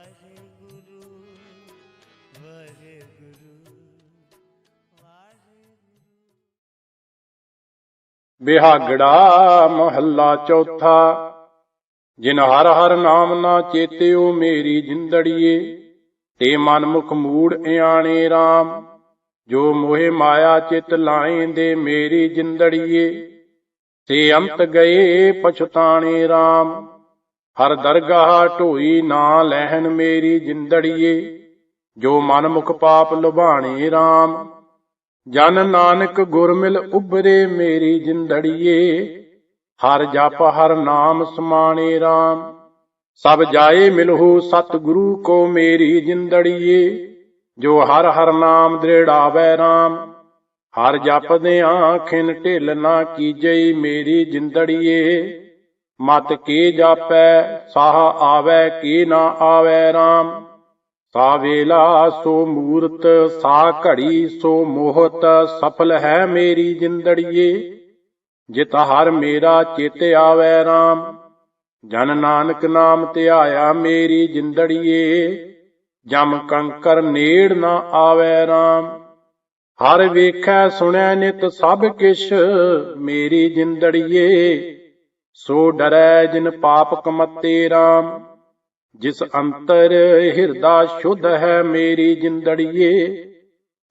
ਵਾਹਿਗੁਰੂ ਵਾਹਿਗੁਰੂ ਬਿਹਾਗੜਾ ਮਹੱਲਾ ਚੌਥਾ, ਜਿਨ ਹਰ ਹਰ ਨਾਮ ਨਾ ਚੇਤਿਓ ਮੇਰੀ ਜਿੰਦੜੀਏ, ਤੇ ਮਨ ਮੁਖ ਮੂੜ ਇਆਣੇ RAM ਜੋ ਮੋਹਿ ਮਾਇਆ ਚਿਤ ਲਾਏਂਦੇ ਮੇਰੀ ਜਿੰਦੜੀਏ, ਤੇ ਅੰਤ ਗਏ ਪਛਤਾਣੇ RAM ਹਰ ਦਰਗਾਹ ਢੋਈ ਨਾ ਲਹਿਣ ਮੇਰੀ ਜਿੰਦੜੀਏ, ਜੋ ਮਨ ਮੁਖ ਪਾਪ ਲੁਭਾਣੇ RAM ਜਨ ਨਾਨਕ ਗੁਰ ਮਿਲ ਉਬਰੇ ਮੇਰੀ ਜਿੰਦੜੀਏ, ਹਰ ਜਪ ਹਰ ਨਾਮ ਸਮਾਣੇ RAM ਸਭ ਜਾਏ ਮਿਲਹੁ ਸਤ ਗੁਰੂ ਕੋ ਮੇਰੀ ਜਿੰਦੜੀਏ, ਜੋ ਹਰ ਹਰ ਨਾਮ ਦ੍ਰਿੜਾਵੇ RAM ਹਰ ਜਪਦਿਆਂ ਖਿਨ ਢਿਲ ਨਾ ਕੀਜਈ ਮੇਰੀ ਜਿੰਦੜੀਏ ਮਤ ਕੇ ਜਾਪੈ, ਸਾਹ ਆਵੈ ਕੀ ਨਾ ਆਵੈ RAM ਸਾ ਵੇਲਾ ਸੋ ਮੂਰਤ ਸਾ ਘੜੀ ਸੋ ਮੋਹਤ, ਸਫਲ ਹੈ ਮੇਰੀ ਜਿੰਦੜੀਏ। ਜਿਤ ਹਰ ਮੇਰਾ ਚਿਤ ਆਵੈ RAM ਜਨ ਨਾਨਕ ਨਾਮ ਧਿਆਇਆ ਮੇਰੀ ਜਿੰਦੜੀਏ। ਜਮ ਕੰਕਰ ਨੇੜ ਨਾ ਆਵੈ RAM ਹਰ ਵੇਖੈ ਸੁਣੈ ਨਿਤ ਸਭ ਕਿਛ ਮੇਰੀ ਜਿੰਦੜੀਏ। ਸੋ ਡਰੈ ਜਿਨ ਪਾਪ ਕਮਤੇ RAM ਜਿਸ ਅੰਤਰ ਹਿਰਦਾ ਸ਼ੁੱਧ ਹੈ ਮੇਰੀ ਜਿੰਦੜੀਏ,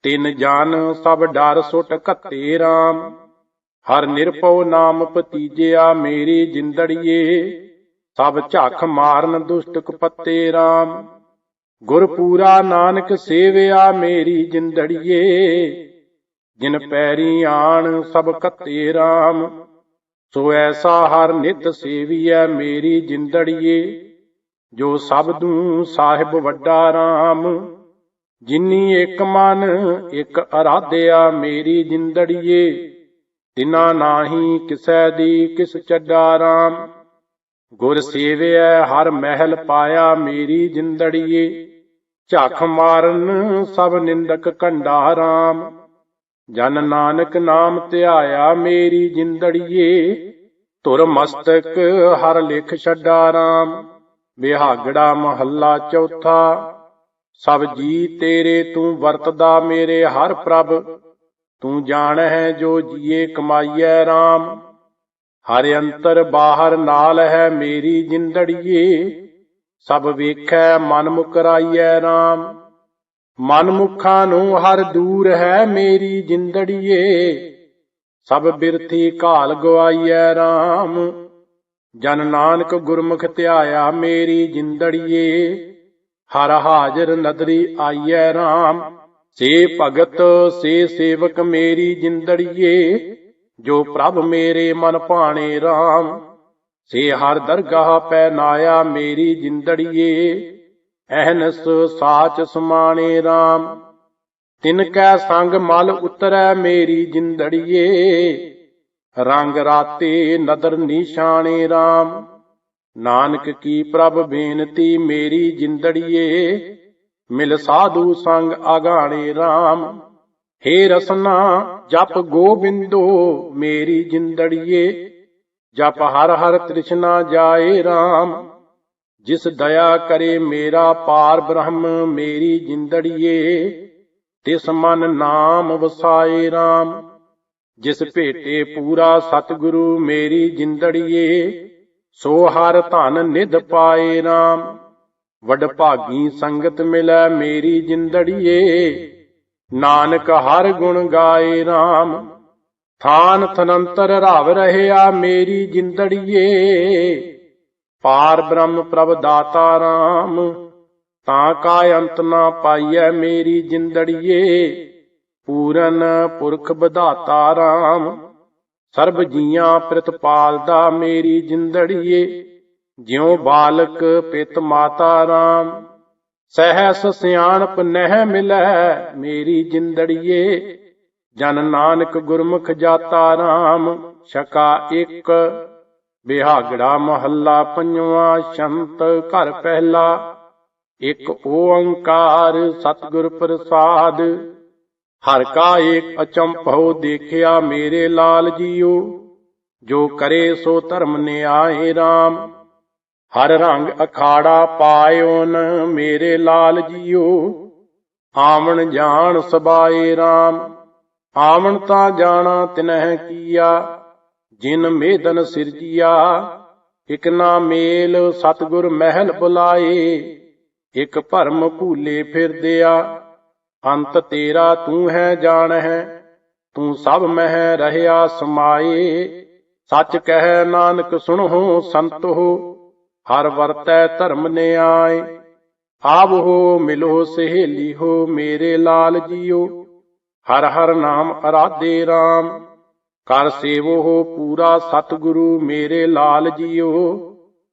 ਤਿਨ ਜਾਨ ਸਭ ਡਰ ਸੁਟ ਘੱਤੇ RAM ਹਰ ਨਿਰਭਉ ਨਾਮ ਭਤੀਜਿਆ ਮੇਰੀ ਜਿੰਦੜੀਏ, ਸਭ ਝੱਖ ਮਾਰਨ ਦੁਸ਼ਟ ਕਪੱਤੇ RAM ਗੁਰ ਪੂਰਾ ਨਾਨਕ ਸੇਵਿਆ ਮੇਰੀ ਜਿੰਦੜੀਏ, ਜਿਨ ਪੈਰੀ ਆਣ ਸਭ ਕੱਤੇ RAM ਸੋ ਐਸਾ ਹਰ ਨਿਤ ਸੇਵੀਐ ਮੇਰੀ ਜਿੰਦੜੀਏ, ਜੋ ਸਭ ਦੂ ਸਾਹਿਬ ਵੱਡਾ RAM ਜਿਨੀ ਇੱਕ ਮਨ, ਇੱਕ ਅਰਾਧਿਆ ਮੇਰੀ ਜਿੰਦੜੀਏ, ਤਿਨਾ ਨਾਹੀ ਕਿਸੈ ਦੀ ਕਿਸ ਚੱਡਾ RAM ਗੁਰ ਸੇਵਿਐ ਹਰ ਮਹਿਲ ਪਾਇਆ ਮੇਰੀ ਜਿੰਦੜੀਏ, ਝਾਖ ਮਾਰਨ ਸਭ ਨਿੰਦਕ ਕੰਡਾ RAM ਜਨ ਨਾਨਕ ਨਾਮ ਧਿਆਇਆ ਮੇਰੀ ਜਿੰਦੜੀਏ, ਧੁਰ ਮਸਤਕ ਹਰ ਲਿਖ ਛੱਡਾ ਰਾਮ ਬਿਹਾਗੜਾ ਮਹੱਲਾ ਚੌਥਾ, ਸਭ ਜੀ ਤੇਰੇ ਤੂੰ ਵਰਤਦਾ ਮੇਰੇ ਹਰ ਪ੍ਰਭ, ਤੂੰ ਜਾਣ ਹੈ ਜੋ ਜੀਏ ਕਮਾਈਐ RAM ਹਰ ਅੰਤਰ ਬਾਹਰ ਨਾਲ ਹੈ ਮੇਰੀ ਜਿੰਦੜੀਏ, ਸਭ ਵੇਖੈ ਮਨ ਮੁਕਰਾਈਐ RAM ਮਨ ਮੁਖਾਂ ਨੂੰ ਹਰ ਦੂਰ ਹੈ ਮੇਰੀ ਜਿੰਦੜੀਏ। ਸਭ ਬਿਰਥੀ ਘਾਲ ਗਵਾਈਐ RAM ਜਨ ਨਾਨਕ ਗੁਰਮੁਖ ਧਿਆਇਆ ਮੇਰੀ ਜਿੰਦੜੀਏ। ਹਰ ਹਾਜ਼ਰ ਨਦਰੀ ਆਈਐ RAM ਸੇ ਭਗਤ, ਸੇ ਸੇਵਕ ਮੇਰੀ ਜਿੰਦੜੀਏ। ਜੋ ਪ੍ਰਭ ਮੇਰੇ ਮਨ ਭਾਣੇ RAM ਸੇ ਹਰ ਦਰਗਾਹ ਪੈ ਨਾਇਆ ਮੇਰੀ ਜਿੰਦੜੀਏ। ਅਹਨਸ ਸਾਚ ਸਮਾਣੇ RAM ਤਿਨ ਕੈ ਸੰਗ ਮਲ ਉਤਰੈ ਮੇਰੀ ਜਿੰਦੜੀਏ। ਰੰਗ ਰਾਤੇ ਨਦਰ ਨਿਸ਼ਾਨੇ RAM ਨਾਨਕ ਕੀ ਪ੍ਰਭ ਬੇਨਤੀ ਮੇਰੀ ਜਿੰਦੜੀਏ। ਮਿਲ ਸਾਧੂ ਸੰਗ ਆਗਾਣੇ RAM ਹੇ ਰਸਨਾ, ਜਪ ਗੋਬਿੰਦੋ ਮੇਰੀ ਜਿੰਦੜੀਏ। ਜਪ ਹਰ ਹਰ ਤ੍ਰਿਸ਼ਨਾ ਜਾਏ RAM ਜਿਸ ਦਇਆ ਕਰੇ ਮੇਰਾ ਪਾਰ ਬ੍ਰਹਮ, ਮੇਰੀ ਜਿੰਦੜੀਏ, ਤਿਸ ਮਨ ਨਾਮ ਵਸਾਏ RAM ਜਿਸ ਭੇਟੇ ਪੂਰਾ ਸਤਿਗੁਰੂ, ਮੇਰੀ ਜਿੰਦੜੀਏ, ਸੋ ਹਰ ਧਨ ਨਿਧ ਪਾਏ RAM ਵਡ ਭਾਗੀ ਸੰਗਤ ਮਿਲੈ, ਮੇਰੀ ਜਿੰਦੜੀਏ, ਨਾਨਕ ਹਰ ਗੁਣ ਗਾਏ RAM ਥਾਨ ਥਨੰਤਰ ਰਵ ਰਹਿਆ, ਮੇਰੀ ਜਿੰਦੜੀਏ ਪਾਰ ਬ੍ਰਹਮ ਪ੍ਰਭ ਦਾਤਾ RAM ਤਾਂ ਕਾ ਅੰਤ ਨਾ ਪਾਈਐ ਮੇਰੀ ਜਿੰਦੜੀਏ। ਪੂਰਨ ਪੁਰਖ ਵਿਧਾਤਾ RAM ਸਰਬ ਜੀਆਂ ਪ੍ਰਤਪਾਲਦਾ ਮੇਰੀ ਜਿੰਦੜੀਏ। ਜਿਉ ਬਾਲਕ ਪਿਤ ਮਾਤਾ RAM ਸਹਿਸ ਸਿਆਣਪ ਨਹਿ ਮਿਲੈ ਮੇਰੀ ਜਿੰਦੜੀਏ। ਜਨ ਨਾਨਕ ਗੁਰਮੁਖ ਜਾਤਾ RAM ਸ਼ਕਾ ਇੱਕ ਬਿਹਾਗੜਾ ਮਹੱਲਾ ਪੰਜਵਾ ਸ਼ੰਤ ਘਰ ਪਹਿਲਾ। ਇੱਕ ਓੰਕਾਰ ਸਤਿਗੁਰ ਪ੍ਰਸਾਦ। ਹਰ ਕਾ ਏਕ ਅਚੰਭਉ ਦੇਖਿਆ ਮੇਰੇ ਲਾਲ ਜੀਓ। ਜੋ ਕਰੇ ਸੋ ਧਰਮ ਨਿਆਏ RAM ਹਰ ਰੰਗ ਅਖਾੜਾ ਪਾਇਓਨ ਮੇਰੇ ਲਾਲ ਜੀਓ। ਆਵਣ ਜਾਣ ਸਬਾਏ RAM ਆਵਣ ਤਾਂ ਜਾਣਾ ਤਿਨਹਿ ਕੀਆ। ਜਿਨ ਮੇਦਨ ਸਿਰਜੀਆ, ਇਕ ਨਾ ਮੇਲ ਸਤਗੁਰ ਮਹਿਲ ਬੁਲਾਏ। ਇਕ ਭਰਮ ਭੂਲੇ ਫਿਰਦਿਆ, ਅੰਤ ਤੇਰਾ ਤੂੰ ਹੈ ਜਾਣ ਹੈ ਤੂੰ ਸਭ ਮਹਿ ਰਹਿਆ ਸਮਾਏ। ਸੱਚ ਕਹਿ ਨਾਨਕ ਸੁਣੋ ਸੰਤੋ ਹਰ ਵਰਤੈ ਧਰਮ ਨਿਆਏ ਆਵ ਹੋ ਮਿਲੋ ਸਹੇਲੀ ਹੋ ਮੇਰੇ ਲਾਲ ਜੀਓ, ਹਰ ਹਰ ਨਾਮ ਅਰਾਧੇ RAM ਕਰ ਸੇਵੋ ਹੋ ਪੂਰਾ ਸਤਿਗੁਰੂ ਮੇਰੇ ਲਾਲ ਜੀਓ,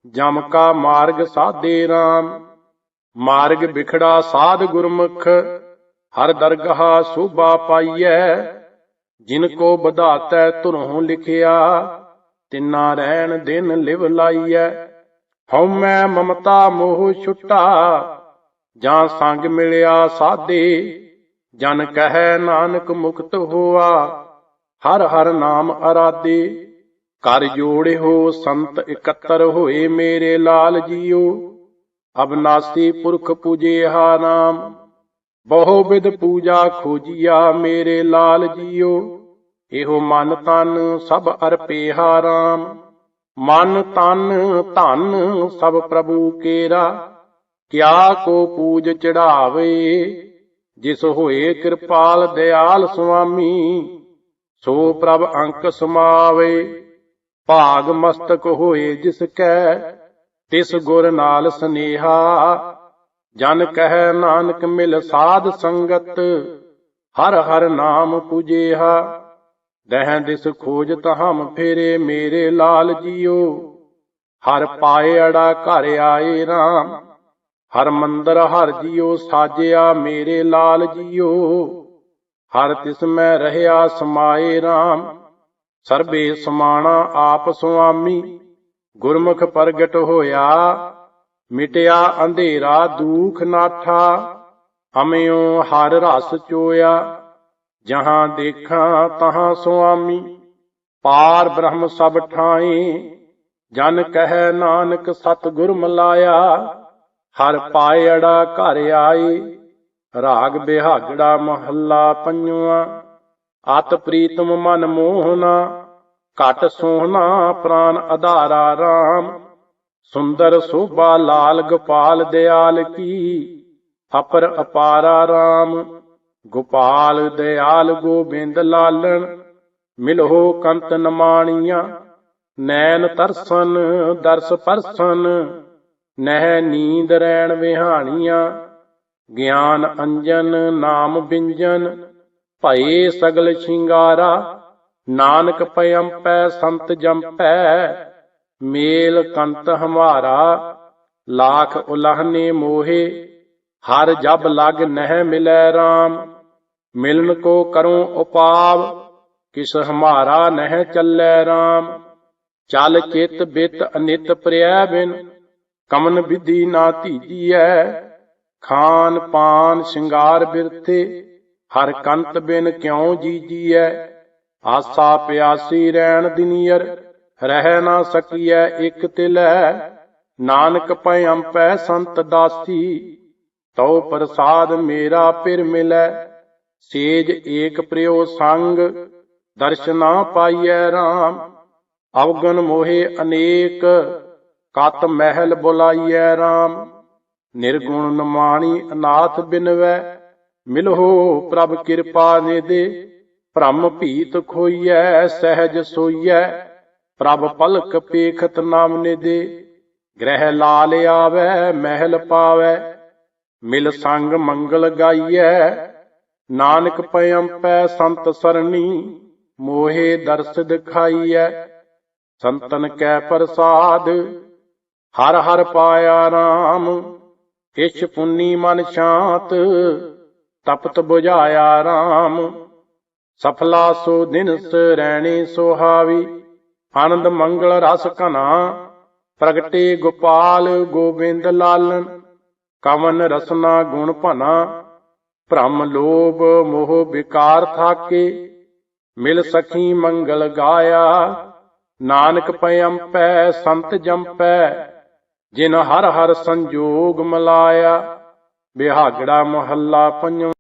ਜਮ ਕਾ ਮਾਰਗ ਸਾਧੇ RAM ਮਾਰਗ ਵਿਖੜਾ ਸਾਧ ਗੁਰਮੁਖ, ਹਰ ਦਰਗਾਹ ਸੋਭਾ ਪਾਈਐ। ਜਿਨ ਕੋ ਵਧਾਤੈ ਧੁਰੋਂ ਲਿਖਿਆ, ਤਿੰਨਾ ਰਹਿਣ ਦਿਨ ਲਿਵ ਲਾਈਐ। ਹਉਮੈ ਮਮਤਾ ਮੋਹ ਛੁਟਾ, ਜਾਂ ਸੰਗ ਮਿਲਿਆ ਸਾਧੇ। ਜਨ ਕਹੈ ਨਾਨਕ ਮੁਕਤ ਹੋਆ ਹਰ ਹਰ ਨਾਮ ਅਰਾਦੇ ਕਰ ਜੋੜਿਓ ਸੰਤ ਇਕੱਤਰ ਹੋਏ ਮੇਰੇ ਲਾਲ ਜੀਓ। ਅਬਨਾਸੀ ਪੁਰਖ ਪੂਜੇ ਹਾ ਨਾਮ, ਬਹੁ ਵਿਦ ਪੂਜਾ ਖੋਜੀਆ ਮੇਰੇ ਲਾਲ ਜੀਓ। ਇਹੋ ਮਨ ਤਨ ਸਭ ਅਰਪੇ ਹਾ ਰਾਮ, ਮਨ ਤਨ ਧਨ ਸਭ ਪ੍ਰਭੂ ਕੇਰਾ। ਕਿਆ ਕੋ ਪੂਜ ਚੜਾਵੇ, ਜਿਸ ਹੋਏ ਕਿਰਪਾਲ ਦਿਆਲ ਸੁਆਮੀ। ਸੋ ਪ੍ਰਭ ਅੰਕ ਸਮਾਵੇ, ਭਾਗ ਮਸਤਕ ਹੋਏ ਜਿਸ ਕੈ, ਤਿਸ ਗੁਰ ਨਾਲ ਸਨੇਹਾ। ਜਨ ਕਹਿ ਨਾਨਕ ਮਿਲ ਸਾਧ ਸੰਗਤ, ਹਰ ਹਰ ਨਾਮ ਪੁਜੇਹਾ। ਦਹਿ ਦਿਸ ਖੋਜ ਤਹਮ ਫੇਰੇ ਮੇਰੇ ਲਾਲ ਜੀਓ। ਹਰ ਪਾਏ ਅੜਾ ਘਰ ਆਏ RAM ਹਰ ਮੰਦਰ ਹਰ ਜੀਓ ਸਾਜਿਆ ਮੇਰੇ ਲਾਲ ਜੀਓ। ਹਰ ਤਿਸ ਮੈਂ ਰਹਿਆ ਸਮਾਏ RAM ਸਰਬੇ ਸਮਾਣਾ ਆਪ ਸੁਆਮੀ। ਗੁਰਮੁਖ ਪ੍ਰਗਟ ਹੋਇਆ, ਮਿਟਿਆ ਅੰਧੇਰਾ ਦੂਖ ਨਾਠਾ। ਹਮਿਓ ਹਰ ਰਸ ਚੋਇਆ, ਜਹਾਂ ਦੇਖਾਂ ਤਹਾਂ ਸੁਆਮੀ। ਪਾਰ ਬ੍ਰਹਮ ਸਭ ਠਾਈ ਜਨ ਕਹਿ ਨਾਨਕ ਸਤਿਗੁਰ ਮਲਾਇਆ। ਹਰ ਪਾਇੜਾ ਘਰ ਆਈ ਰਾਗ ਬਿਹਾਗੜਾ ਮਹੱਲਾ ਪੰਜਵਾ। ਅਤ ਪ੍ਰੀਤਮ ਮਨ ਮੋਹਨਾ, ਘਟ ਸੋਹਣਾ ਪ੍ਰਾਨ ਆਧਾਰਾ RAM ਸੁੰਦਰ ਸੋਭਾ ਲਾਲ ਗੋਪਾਲ ਦਿਆਲ ਕੀ, ਅਪਰ ਅਪਾਰਾ RAM ਗੋਪਾਲ ਦਿਆਲ ਗੋਬਿੰਦ ਲਾਲਣ ਮਿਲਹੋ ਕੰਤ ਨਮਾਣੀਆਂ। ਨੈਣ ਤਰਸਨ, ਦਰਸ ਪਰਸਨ, ਨਹਿ ਨੀਂਦ ਰੈਣ ਵਿਹਾਣੀਆਂ। ਗਿਆਨ ਅੰਜਨ, ਨਾਮ ਬਿੰਜਨ, ਭਏ ਸਗਲ ਸ਼ਿੰਗਾਰਾ, ਨਾਨਕ ਪਇੰਪੈ ਸੰਤ ਜੰਪੈ, ਮੇਲ ਕੰਤ ਹਮਾਰਾ, ਲਾਖ ਉਲਹਨੇ ਮੋਹੇ, ਹਰ ਜਬ ਲਗ ਨਹਿ ਮਿਲੈ RAM ਮਿਲਨ ਕੋ ਕਰੋ ਉਪਾਵ, ਕਿਸ ਹਮਾਰਾ ਨਹਿ ਚੱਲੈ RAM ਚਲ ਚਿਤ ਬਿਤ ਅਨਿਤ ਪ੍ਰਿਆ ਬਿਨ, ਕਮਨ ਵਿਧੀ ਨਾ ਧੀਜੀਐ ਖਾਨ ਪਾਨ ਸ਼ਿੰਗਾਰ ਬਿਰਤੇ ਹਰ ਕੰਤ ਬਿਨ ਕਿਉ ਜੀਜੀਐ? ਆਸਾ ਪਿਆਸੀ ਰਹਿਣ ਦਿਨੀਅਰ, ਰਹਿ ਨਾ ਸਕੀਐ ਇਕ ਤਿਲੈ। ਨਾਨਕ ਪਇੰਪੈ ਸੰਤ ਦਾਸੀ, ਤਉ ਪ੍ਰਸਾਦ ਮੇਰਾ ਪਿਰ ਮਿਲੈ। ਸੇਜ ਏਕ ਪ੍ਰਿਓ ਸੰਗ ਦਰਸ਼ਨਾ ਪਾਈਐ RAM ਅਵਗਨ ਮੋਹਿ ਅਨੇਕ, ਕਤ ਮਹਿਲ ਬੁਲਾਈਐ RAM ਨਿਰਗੁਣ ਨਮਾਣੀ ਅਨਾਥ ਬਿਨਵੈ ਮਿਲਹੋ ਪ੍ਰਭ ਕਿਰਪਾ ਨਿਦੇ ਭ੍ਰਮ ਭੀਤ ਖੋਈਐ, ਸਹਿਜ ਸੋਈਐ, ਪ੍ਰਭ ਪਲਕ ਪੇਖਤ ਨਾਮ ਨਿਦੇ ਗ੍ਰਹਿ ਲਾਲ ਆਵੈ, ਮਹਿਲ ਪਾਵੈ, ਮਿਲ ਸੰਗ ਮੰਗਲ ਗਾਈਐ, ਨਾਨਕ ਪੈ ਸੰਤ ਸਰਣੀ, ਮੋਹੇ ਦਰਸ ਦਿਖਾਈਐ, ਸੰਤਨ ਕੈ ਪ੍ਰਸਾਦ, ਹਰ ਹਰ ਪਾਇਆ RAM ਇਛ ਪੁੰਨੀ ਮਨ ਸ਼ਾਂਤ, ਤਪਤ 부ਝਾਇਆ RAM ਸਫਲਾ ਸੋ ਦਿਨਸ ਰਹਿਣੀ ਸੁਹਾਵੀ, ਆਨੰਦ ਮੰਗਲ ਰਸ ਘਨਾ। ਪ੍ਰਗਟੇ ਗੋਪਾਲ ਗੋਬਿੰਦ ਲਾਲਨ, ਕਵਨ ਰਸਨਾ ਗੁਣ ਭਨਾ। ਭ੍ਰਮ ਲੋਭ ਮੋਹ ਵਿਕਾਰ ਥਾਕੇ, ਮਿਲ ਸਖੀ ਮੰਗਲ ਗਾਇਆ। ਨਾਨਕ ਪਇੰਪੈ ਸੰਤ ਜੰਪੈ ਜਿਨ ਹਰ ਹਰ ਸੰਜੋਗ ਮਲਾਇਆ ਬਿਹਾਗੜਾ ਮਹੱਲਾ ਪੰਜਵਾਂ